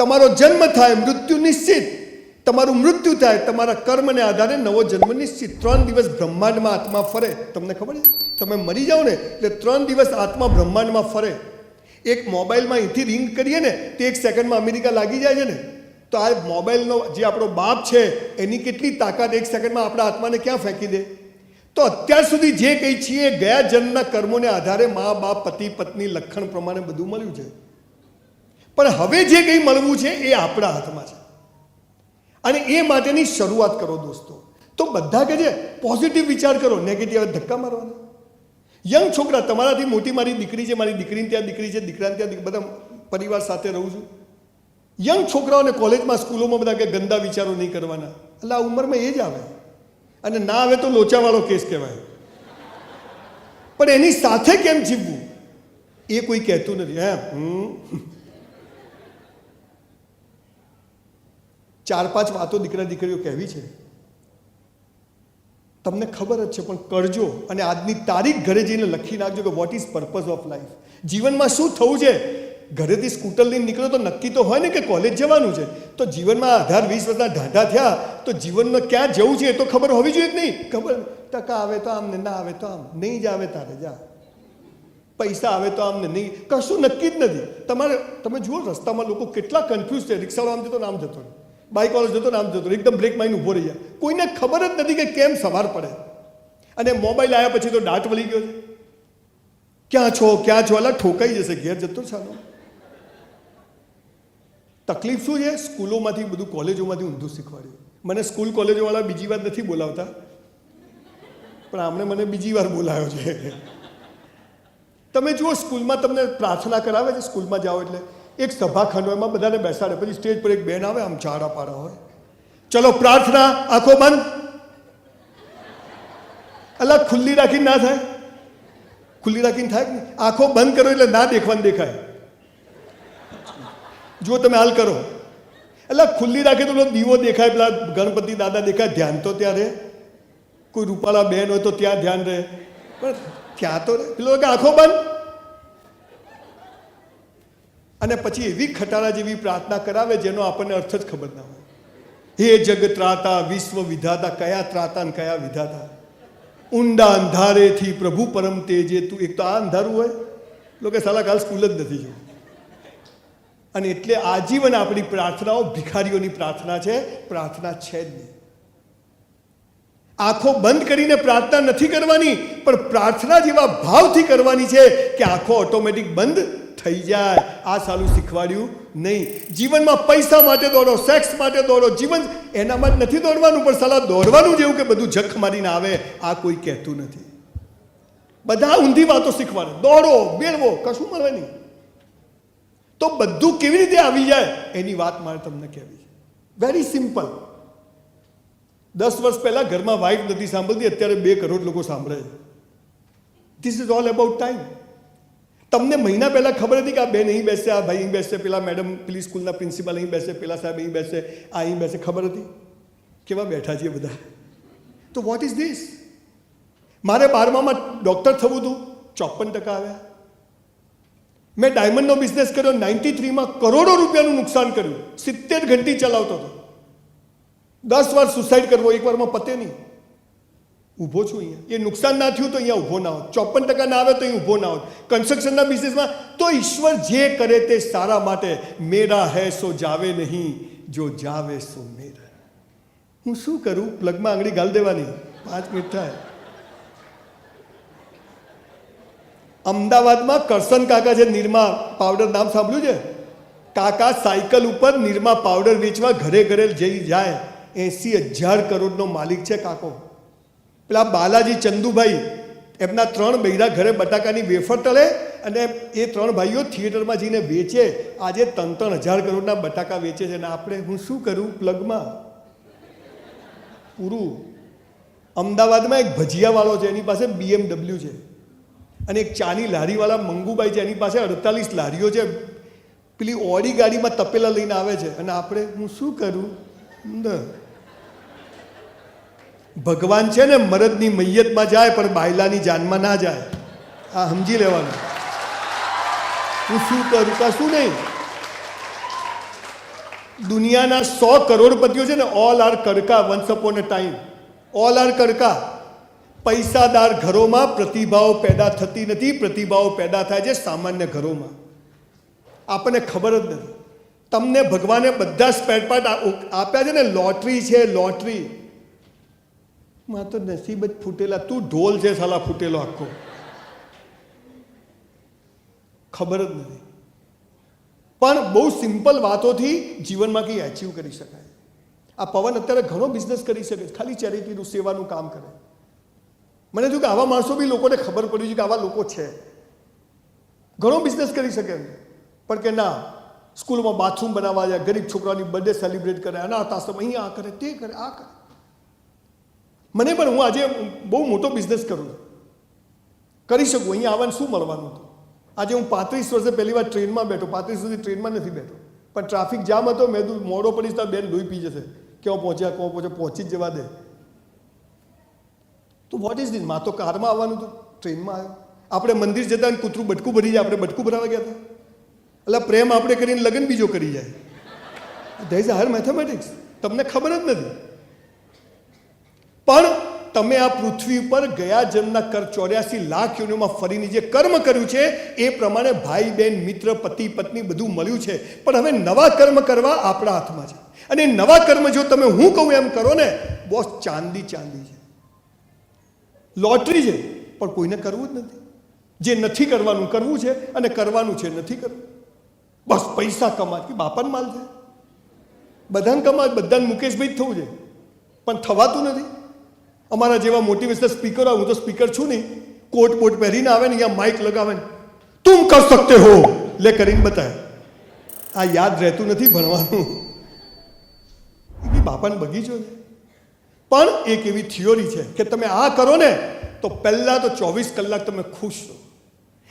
તમારો જન્મ થાય, મૃત્યુ નિશ્ચિત. તમારું મૃત્યુ થાય, તમારા કર્મને આધારે નવો જન્મ નિશ્ચિત. ત્રણ દિવસ બ્રહ્માંડમાં આત્મા ફરે. તમને ખબર છે? તમે મરી જાઓ ને, એટલે ત્રણ દિવસ આત્મા બ્રહ્માંડમાં ફરે. એક મોબાઈલમાં અહીંથી રિંગ કરીએ ને, તે એક સેકન્ડમાં અમેરિકા લાગી જાય છે ને, તો આ મોબાઈલનો જે આપણો બાપ છે, એની કેટલી તાકાત એક સેકન્ડમાં આપણા આત્માને ક્યાં ફેંકી દે? તો અત્યાર સુધી જે કંઈ છીએ, ગયા જન્મના કર્મોને આધારે મા, બાપ, પતિ, પત્ની, લખણ પ્રમાણે બધું મળ્યું છે. પણ હવે જે કંઈ મળવું છે એ આપણા હાથમાં છે. અને એ માટેની શરૂઆત કરો દોસ્તો. તો બધા કે છે પોઝિટિવ વિચાર કરો નેગેટિવ ધક્કા મારવાના. યંગ છોકરા, તમારાથી મોટી મારી દીકરી છે, મારી દીકરીને ત્યાં દીકરી છે, દીકરાને ત્યાં બધા પરિવાર સાથે રહું છું. યંગ છોકરાઓને કોલેજમાં, સ્કૂલોમાં બધા કે ગંદા વિચારો નહીં કરવાના. એટલે આ ઉંમરમાં એ જ આવે. અને ના આવે તો લોચાવાળો કેસ કહેવાય. પણ એની સાથે કેમ જીવવું? એ કોઈ કહેતું નથી. હે, હમ ચાર પાંચ વાતો દીકરા દીકરીઓ કહેવી છે. તમને ખબર જ છે, પણ કરજો અને આજની તારીખ ઘરે જઈને લખી નાખજો કે what is purpose of life જીવનમાં શું થવું છે? ઘરેથી સ્કૂટર લઈને નીકળો તો નક્કી તો હોય ને કે કોલેજ જવાનું છે. તો જીવનમાં અઢાર વીસ વર્ષના ઢાંઢા થયા, તો જીવનમાં ક્યાં જવું છે એ તો ખબર હોવી જોઈએ કે નહીં. ખબર? ટકા આવે તો આમ ને ના આવે તો આમ. નહીં જ આવે તારે, જા. પૈસા આવે તો આમ ને નહીં. કશું નક્કી જ નથી. તમારે, તમે જુઓ, રસ્તામાં લોકો કેટલા કન્ફ્યુઝ છે. રિક્ષાવાળો આમ જતો ને આમ જતો રહે બાઇક વાળો જતો ને આમ જતો, એકદમ બ્રેક મારીને ઊભો રહી જાય. કોઈને ખબર જ નથી કે કેમ સવાર પડે. અને મોબાઈલ આવ્યા પછી તો દાંત વળી ગયો છે. ક્યાં છો ક્યાં છો? અલા, ઠોકાઈ જશે, ઘેર જતો ચાલો તકલીફ શું છે? સ્કૂલોમાંથી બધું કોલેજોમાંથી ઊંધું શીખવાડ્યું. મને સ્કૂલ કોલેજોવાળા બીજી વાર નથી બોલાવતા. પણ આમણે મને બીજી વાર બોલાવ્યો છે. તમે જુઓ, સ્કૂલમાં તમને પ્રાર્થના કરાવે છે, સ્કૂલમાં જાઓ એટલે. એક સભાખંડ હોય એમાં બધાને બેસાડે પછી સ્ટેજ પર એક બેન આવે આમ ચાડા પાડા હોય ચલો પ્રાર્થના આંખો બંધ અલા ખુલ્લી રાખીને ના થાય ખુલ્લી રાખીને થાય કે નહીં? આંખો બંધ કરો એટલે ના દેખવાનું દેખાય જુઓ તમે હાલ કરો એટલે ખુલ્લી રાખે તો પેલો દીવો દેખાય પેલા ગણપતિ દાદા દેખાય ધ્યાન તો ત્યાં રહે કોઈ રૂપાળા બેન હોય તો ત્યાં ધ્યાન રહે પણ ત્યાં તો રહે પેલો કે આંખો બંધ અને પછી એવી ખટારા જેવી પ્રાર્થના કરાવે જેનો આપણને અર્થ જ ખબર ના હોય. હે જગ ત્રાતા વિશ્વ વિધાતા કયા ત્રાતા ને કયા વિધાતા? ઊંડા અંધારેથી પ્રભુ પરમ તેજે, તું એક તો આ અંધારું હોય લોકો સાલા કાલ સ્કૂલ જ નથી જોયું અને એટલે આજીવન આપણી પ્રાર્થનાઓ, ભિખારીઓની પ્રાર્થના છે પ્રાર્થના છે જ નહીં. આંખો બંધ કરીને પ્રાર્થના નથી કરવાની, પણ પ્રાર્થના જેવા ભાવથી કરવાની છે કે આંખો ઓટોમેટિક બંધ થઈ જાય. આ સાલું શીખવાડ્યું નહીં. જીવનમાં પૈસા માટે દોડો સેક્સ માટે દોડો, જીવન એનામાં નથી દોડવાનું, પણ સલાહ દોડવાનું જેવું કે બધું જખ મારીને આવે, આ કોઈ કહેતું નથી. બધા ઊંધી વાતો શીખવાડે. દોડો બેળવો કશું મળે નહીં. તો બધું કેવી રીતે આવી જાય? એની વાત મારે તમને કહેવી વેરી સિમ્પલ દસ વર્ષ પહેલા ઘરમાં વાઇફ નથી સાંભળતી, અત્યારે બે કરોડ લોકો સાંભળે this is all about time તમને મહિના પહેલાં ખબર હતી કે આ બેન અહીં બેસશે આ ભાઈ અહીં બેસશે પેલા મેડમ પેલી સ્કૂલના પ્રિન્સિપાલ અહીં બેસે, પેલા સાહેબ અહીં બેસે, આ અહીં બેસે, ખબર હતી? કેવા બેઠા છીએ બધા? તો વોટ ઇઝ ધીસ મારે બારમામાં ડૉક્ટર થવું હતું ચોપન ટકા આવ્યા. મેં ડાયમંડનો બિઝનેસ કર્યો નાઇન્ટી થ્રીમાં કરોડો રૂપિયાનું નુકસાન કર્યું. સિત્તેર ઘંટી ચલાવતો હતો. દસ વાર સુસાઇડ કરવો, એક વારમાં પતે નહીં. ઊભો છું અહીંયા. એ નુકસાન ના થયું તો અહીંયા ઊભો ના હોત. ચોપન ટકા ના આવે તો અહીં ઊભો ના હોત. કન્સ્ટ્રક્શનના બિઝનેસમાં તો ઈશ્વર જે કરે તે સારા માટે. મેરા હે સો જાવે નહીં, જો જાવે સો મેરા. હું શું કરું? પ્લગમાં આંગળી ગાલ દેવાની. પાંચ મિનિટ થાય. અમદાવાદમાં કરસન કાકા છે નિરમા પાવડર નામ સાંભળ્યું છે? કાકા સાયકલ ઉપર નિરમા પાવડર વેચવા ઘરે ઘરે જઈ જાય. એસી હજાર કરોડનો માલિક છે કાકો. પેલા બાલાજી ચંદુભાઈ એમના ત્રણ બૈરા ઘરે બટાકાની વેફર તળે અને એ ત્રણ ભાઈઓ થિયેટરમાં જઈને વેચે. આજે ત્રણ ત્રણ હજાર કરોડના બટાકા વેચે છે અને આપણે હું શું કરું પ્લગમાં? પૂરું. અમદાવાદમાં એક ભજીયાવાળો છે, એની પાસે બીએમડબલ્યુ છે. અને એક ચાની લારીવાળા મંગુભાઈ છે, એની પાસે અડતાલીસ લારીઓ છે. પેલી ઓડી ગાડીમાં તપેલા લઈને આવે છે. અને આપણે હું શું કરું? ન. ભગવાન છે ને, મરદની મૈયતમાં જાય, પણ બાયલાની જાનમાં ના જાય. આ સમજી લેવાનું. હું શું કરું કશું નહીં? દુનિયાના સો કરોડપતિઓ છે ને all are કડકા once upon a time all are કડકા. પૈસાદાર ઘરોમાં પ્રતિભાઓ પેદા થતી નથી, પ્રતિભાઓ પેદા થાય છે સામાન્ય ઘરોમાં. આપણને ખબર જ નથી. તમને ભગવાને બધા સ્પેર આપ્યા છે ને, લોટરી છે, લોટરી. માં તો નસીબ જ ફૂટેલા, તું ઢોલ છે સાલા ફૂટેલો આખો. ખબર જ નથી. પણ બહુ સિમ્પલ વાતોથી જીવનમાં કંઈ એચીવ કરી શકાય. આ પવન અત્યારે ઘણો બિઝનેસ કરી શકે છે. ખાલી ચેરિટીનું સેવાનું કામ કરે. મને થયું કે આવા માણસો બી લોકોને ખબર પડી છે કે આવા લોકો છે. ઘણો બિઝનેસ કરી શકે પણ કે ના, સ્કૂલમાં બાથરૂમ બનાવવા જાય ગરીબ છોકરાની બર્થડે સેલિબ્રેટ કરે અનાથ આશ્રમ, અહીંયા આ કરે, તે કરે, આ કરે. મને પણ હું આજે બહુ મોટો બિઝનેસ કરું છું. કરી શકું, અહીંયા આવવાનું શું મળવાનું હતું? આજે હું પાંત્રીસ વર્ષે પહેલી વાર ટ્રેનમાં બેઠો, પાંત્રીસ સુધી ટ્રેનમાં નથી બેઠો. પણ ટ્રાફિક જામ હતો, મેં તું મોડો પડીશ તો બેન લોહી પી જશે. ક્યાં પહોંચ્યા ક્યાં પહોંચ્યો, પહોંચી જ જવા દે. તો વોટ ઇઝ ધીસમાં તો કારમાં આવવાનું હતું, ટ્રેનમાં આવ્યો. આપણે મંદિર જતા કૂતરું બટકું ભરી જાય, આપણે બટકું ભરાવા ગયા હતા. એટલે પ્રેમ આપણે કરીને લગ્ન બીજો કરી જાય. ધેર ઇઝ હર મેથેમેટિક્સ તમને ખબર જ નથી. પણ તમે આ પૃથ્વી ઉપર ગયા જન્મના કર ચોર્યાસી લાખ યોનિઓમાં ફરીને જે કર્મ કર્યું છે, એ પ્રમાણે ભાઈ બહેન મિત્ર, પતિ, પત્ની બધું મળ્યું છે. પણ હવે નવા કર્મ કરવા આપણા હાથમાં છે. અને નવા કર્મ જો તમે હું કહું એમ કરો ને, બોસ ચાંદી ચાંદી છે. લોટરી છે, પણ કોઈને કરવું જ નથી. જે નથી કરવાનું, કરવું છે અને કરવાનું છે, નથી કરવું. બસ પૈસા કમા કે બાપાને માલ છે. બધાને કમા બધાને મુકેશભાઈ જ થવું છે. પણ થવાતું નથી. અમારા જેવા મોટિવેશનલ સ્પીકરો હું તો સ્પીકર છું નહીં. કોટ બોટ પહેરીને આવે ને અહીંયા માઇક લગાવે ને. તું કર સકતે હો? લે કરીને બતાવે આ યાદ રહેતું નથી ભણવાનું. એ બાપાને બગીચો ને પણ એક એવી થિયોરી છે કે તમે આ કરો ને, તો પહેલાં તો ચોવીસ કલાક તમે ખુશ રહો.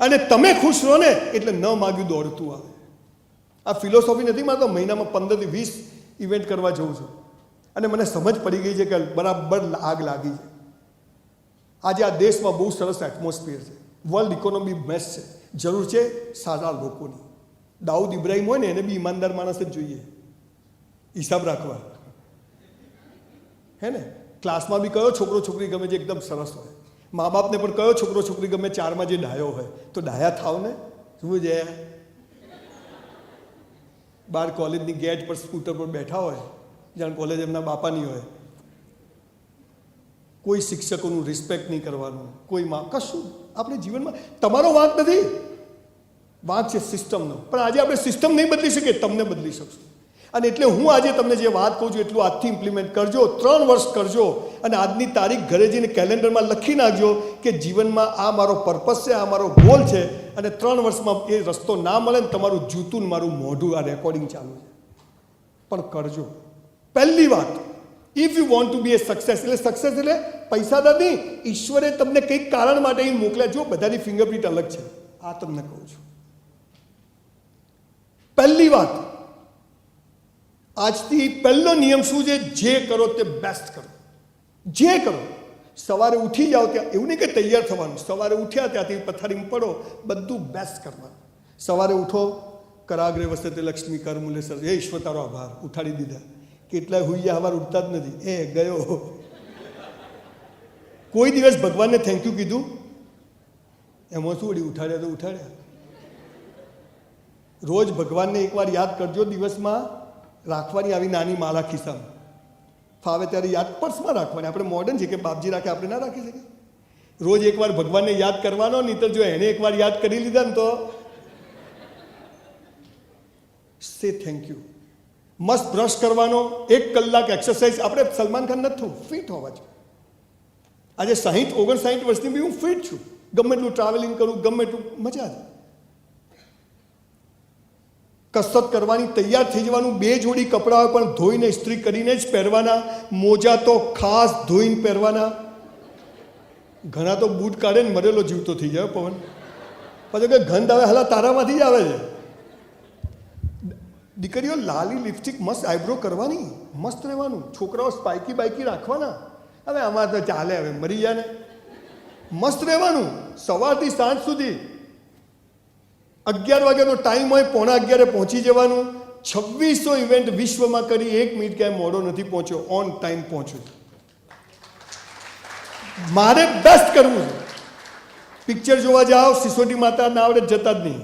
અને તમે ખુશ રહો ને, એટલે ન માગ્યું દોડતું આવે. આ ફિલોસોફી નથી મારતો મહિનામાં પંદરથી વીસ ઇવેન્ટ કરવા જઉં છું. અને મને સમજ પડી ગઈ છે કે બરાબર આગ લાગી છે. આજે આ દેશમાં બહુ સરસ એટમોસ્ફિયર છે. વર્લ્ડ ઇકોનોમી બેસ્ટ છે. જરૂર છે સારા લોકોની. દાઉદ ઇબ્રાહિમ હોય ને, એને બી ઈમાનદાર માણસ જ જોઈએ. હિસાબ રાખવા. હે ને? ક્લાસમાં બી કયો છોકરો છોકરી ગમે જે એકદમ સરસ હોય. મા બાપને પણ કયો છોકરો છોકરી ગમે ચારમાં જે ડાયો હોય. તો ડાયા થાવ ને? શું છે? બાર કોલેજની ગેટ પર સ્કૂટર પર બેઠા હોય. જાણ કોલેજ એમના બાપાની હોય. કોઈ શિક્ષકોનું રિસ્પેક્ટ નહીં કરવાનું, કોઈ માં, કશું. આપણે જીવનમાં, તમારો વાંક નથી. વાંક છે સિસ્ટમનો પણ આજે આપણે સિસ્ટમ નહીં બદલી શકીએ, તમને બદલી શકશું. અને એટલે હું આજે તમને જે વાત કહું છું, એટલું આજથી ઇમ્પ્લિમેન્ટ કરજો, ત્રણ વર્ષ કરજો, અને આજની તારીખ ઘરે જઈને કેલેન્ડરમાં લખી નાખજો કે જીવનમાં આ મારો પર્પસ છે, આ મારો ગોલ છે, અને ત્રણ વર્ષમાં એ રસ્તો ના મળે ને તમારું જૂતું મારું મોઢું આ રેકોર્ડિંગ ચાલુ છે. પણ કરજો. પહેલી વાત if you want to be a success એટલે સક્સેસ એટલે પૈસાદાર નહીં ઈશ્વરે તમને કંઈક કારણ માટે અહીં મોકલ્યા જો બધાની ફિંગરપ્રિન્ટ અલગ છે. આ તમને કહું છું. પહેલી વાત, આજથી પહેલો નિયમ શું છે? જે કરો તે બેસ્ટ કરો. જે કરો. સવારે ઉઠી જાઓ ત્યાં, એવું નહીં કે તૈયાર થવાનું. સવારે ઉઠ્યા ત્યાંથી પથારીમાં પડો, બધું બેસ્ટ કરવાનું. સવારે ઉઠો, કરાગ્રે વસતે લક્ષ્મી કર મુલે સર હે ઈશ્વર, તારો આભાર. ઉઠાડી દીધા. કેટલાય હુઈયા હવાર ઉઠતા જ નથી. એ, ગયો. કોઈ દિવસ ભગવાનને થેન્ક યુ કીધું. એમાં શું વળી ઉઠાડ્યા તો ઉઠાડ્યા. રોજ ભગવાનને એકવાર યાદ કરજો દિવસમાં રાખવાની આવી નાની માળા ખિસ્સામાં. ફાવે ત્યારે યાદ પર્સમાં રાખવાની. આપણે મોડર્ન છે કે બાપજી રાખે આપણે ના રાખી શકીએ. રોજ એકવાર ભગવાનને યાદ કરવાનો નહીં તો જો એને એકવાર યાદ કરી લીધા ને તો. સે થેન્ક યુ મસ્ત બ્રશ કરવાનો, એક કલાક એક્સરસાઇઝ આપણે સલમાન ખાન નથી ફિટ હોવા જોઈએ. આજે સાહીઠ ઓગણસાઠ વર્ષની બી હું ફિટ છું. ગમે એટલું ટ્રાવેલિંગ કરું, ગમે એટલું મજા કસરત કરવાની તૈયાર થઈ જવાનું, બે જોડી કપડાં પણ ધોઈને ઇસ્ત્રી કરીને જ પહેરવાના, મોજા તો ખાસ ધોઈને પહેરવાના. ઘણા તો બૂટ કાઢે ને મરેલો જીવતો થઈ જાય પવન. પછી કે ગંધ આવે, હલા તારામાંથી જ આવે છે. દીકરીઓ લાલી લિપસ્ટિક મસ્ત આઈબ્રો કરવાની, મસ્ત રહેવાનું. છોકરાઓ સ્પાઇકી બાઇકી રાખવાના. હવે આમાં તો ચાલે, હવે મરી જાય ને મસ્ત રહેવાનું. સવારથી સાંજ સુધી અગિયાર વાગ્યાનો ટાઈમ હોય, પોણા અગિયારે પહોંચી જવાનું. છવ્વીસો ઇવેન્ટ વિશ્વમાં કરી, એક મિનિટ ક્યાંય મોડો નથી પહોંચ્યો. ઓન ટાઈમ પહોંચ્યો. મારે બેસ્ટ કરવું પિક્ચર જોવા જાઓ, સિસોટી માતા ના આવડે જતા જ નહીં.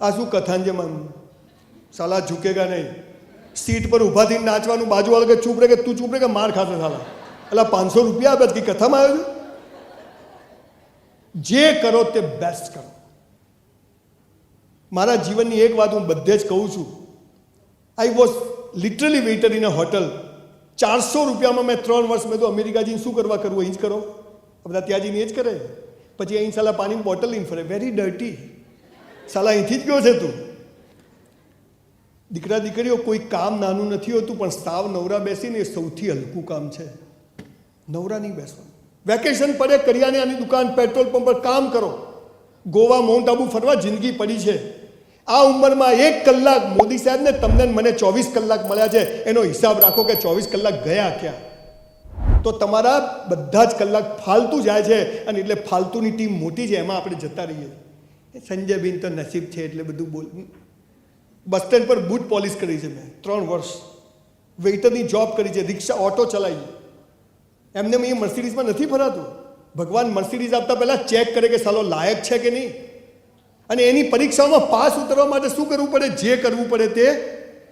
આ શું કથાન છે માન? સાલા ઝૂકેગા નહીં. સીટ પર ઊભા થઈને નાચવાનું બાજુવાળો કે ચૂપ રહે કે તું ચૂપ રહે કે માર ખાશે સાલા. એટલે પાંચસો રૂપિયા આપ્યા કે કથામાં આવ્યું જે કરો તે બેસ્ટ કરો. મારા જીવનની એક વાત હું બધે જ કહું છું. I was literally waiter in a hotel ચારસો રૂપિયામાં મેં ત્રણ વર્ષ મેં તો અમેરિકા જઈને શું કરવા કરવું અહીં જ કરો. બધા ત્યાં જઈને એ જ કરે. પછી અહીં સાલા પાણીની બોટલ લઈને ફરે. વેરી ડર્ટી સાલા અહીંથી જ ગયો છે તું. દીકરા દીકરીઓ, કોઈ કામ નાનું નથી હોતું, પણ સાવ નવરા બેસીને સૌથી હલકું કામ છે. નવરા નહીં બેસવાનું. વેકેશન પડે કરિયાણાની દુકાન, પેટ્રોલ પંપ પર કામ કરો. ગોવા, માઉન્ટ આબુ ફરવા જિંદગી પડી છે. આ ઉંમરમાં એક કલાક મોદી સાહેબને તમને મને ચોવીસ કલાક મળ્યા છે. એનો હિસાબ રાખો કે ચોવીસ કલાક ગયા ક્યાં? તો તમારા બધા જ કલાક ફાલતુ જાય છે અને એટલે ફાલતુની ટીમ મોટી છે, એમાં આપણે જતા રહીએ. સંજય બિન તો નસીબ છે એટલે બધું બોલ. બસ સ્ટેન્ડ પર બૂટ પોલિશ કરી છે મેં. ત્રણ વર્ષ. વેઇટરની જોબ કરી છે. રિક્ષા, ઓટો ચલાવી. એમને મેં મર્સિડીઝમાં નથી ફરાતું. ભગવાન મર્સિડીઝ આપતા પહેલાં ચેક કરે કે સાલો લાયક છે કે નહીં? અને એની પરીક્ષાઓમાં પાસ ઉતરવા માટે શું કરવું પડે? જે કરવું પડે તે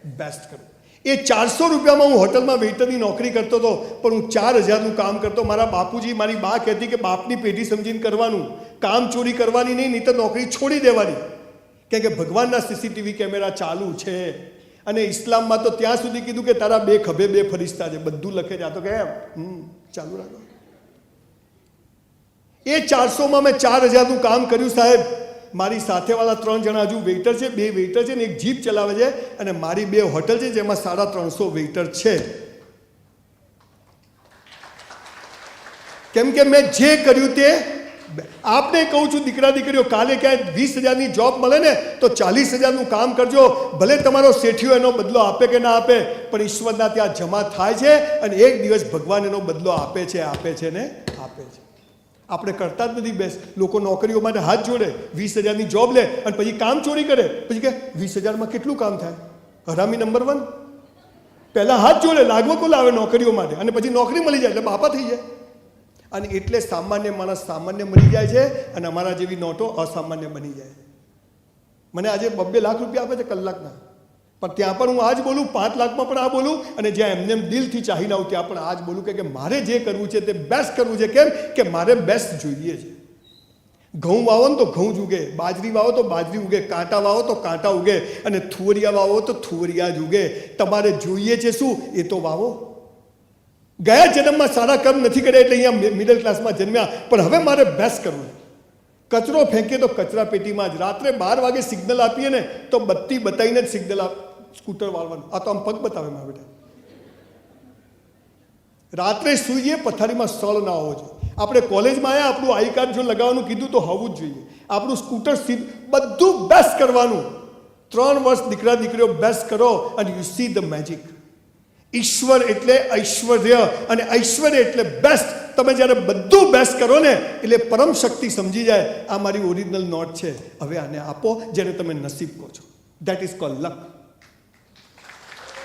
બેસ્ટ કરવું એ ચારસો રૂપિયામાં હું હોટલમાં વેઇટરની નોકરી કરતો હતો, પણ હું ચાર હજારનું કામ કરતો. મારા બાપુજી, મારી બા કહેતી કે બાપની પેઢી સમજીને કરવાનું. કામ ચોરી કરવાની નહીં નહીં તો નોકરી છોડી દેવાની. કેમ કે ભગવાનના સીસીટીવી કેમેરા ચાલુ છે. અને ઇસ્લામમાં તો ત્યાં સુધી કીધું કે તારા બે ખભે બે ફરિશ્તા છે. બધું લખે જા તો કે, હમ, ચાલુ રાખો. એ ચારસોમાં મેં ચાર હજારનું કામ કર્યું સાહેબ. મારી સાથેવાળા ત્રણ જણા હજુ વેઇટર છે, બે વેઇટર છે ને એક જીપ ચલાવે છે અને મારી બે હોટલ છે જેમાં સાડા ત્રણસો વેઇટર છે. કેમ કે મેં જે કર્યું તે આપને કહું છું, દીકરા, દીકરીઓ, કાલે ક્યાંય વીસ હજારની જોબ મળે ને, તો ચાલીસ હજારનું કામ કરજો. ભલે તમારો શેઠિયો એનો બદલો આપે કે ના આપે, પણ ઈશ્વરના ત્યાં જમા થાય છે અને એક દિવસ ભગવાન એનો બદલો આપે છે આપે છે ને આપે છે. આપણે કરતા જ નથી બેસ. લોકો નોકરીઓ માટે હાથ જોડે. વીસ હજારની જોબ લે અને પછી કામ ચોરી કરે. પછી કે, વીસ હજારમાં કેટલું કામ થાય? હરામી નંબર વન પહેલાં હાથ જોડે, લાગવકો લાવે નોકરીઓ માટે અને પછી નોકરી મળી જાય એટલે બાપા થઈ જાય. અને એટલે સામાન્ય માણસ સામાન્ય મળી જાય છે અને અમારા જેવી નોટો અસામાન્ય બની જાય. મને આજે બબ્બે લાખ રૂપિયા આપે છે કલાકના. પણ ત્યાં પણ હું આજ બોલું, પાંચ લાખમાં પણ આ બોલું અને જ્યાં એમને એમ દિલથી ચાહીને આવું ત્યાં પણ આજ બોલું કે મારે જે કરવું છે તે બેસ્ટ કરવું છે. કેમ? કે મારે બેસ્ટ જોઈએ છે. ઘઉં વાવો ને તો ઘઉં જ ઉગે. બાજરી વાવો તો બાજરી ઉગે. કાંટા વાવો તો કાંટા ઉગે. અને થુવરિયા વાવો તો થુવરિયા જ ઉગે. તમારે જોઈએ છે શું? એ તો વાવો. ગયા જન્મમાં સારા કર્મ નથી કર્યા એટલે અહીંયા મિડલ ક્લાસમાં જન્મ્યા. પણ હવે મારે બેસ્ટ કરવું કચરો ફેંકીએ તો કચરા પેટીમાં જ. રાત્રે બાર વાગે સિગ્નલ આપીએ ને તો બત્તી બતાવીને જ સિગ્નલ આપ સ્કૂટર વાળવાનું. આ તો આમ પગ બતાવે મારા બેટા રાત્રે સૂઈએ પથારીમાં સ્થળ ના હોવો જોઈએ. આપણે કોલેજમાં આવ્યા આપણું આઈ કાર્ડ જો લગાવવાનું કીધું તો હોવું જ જોઈએ. આપણું સ્કૂટર સીધ, બધું બેસ્ટ કરવાનું. ત્રણ વર્ષ દીકરા દીકરીઓ બેસ્ટ કરો અને યુ સી ધ મેજિક ઈશ્વર એટલે ઐશ્વર્ય અને ઐશ્વર્ય એટલે બેસ્ટ તમે જ્યારે બધું બેસ્ટ કરો ને, એટલે પરમ શક્તિ સમજી જાય. આ મારી ઓરિજિનલ નોટ છે. હવે આને આપો, જેને તમે નસીબ કહો છો. That is call luck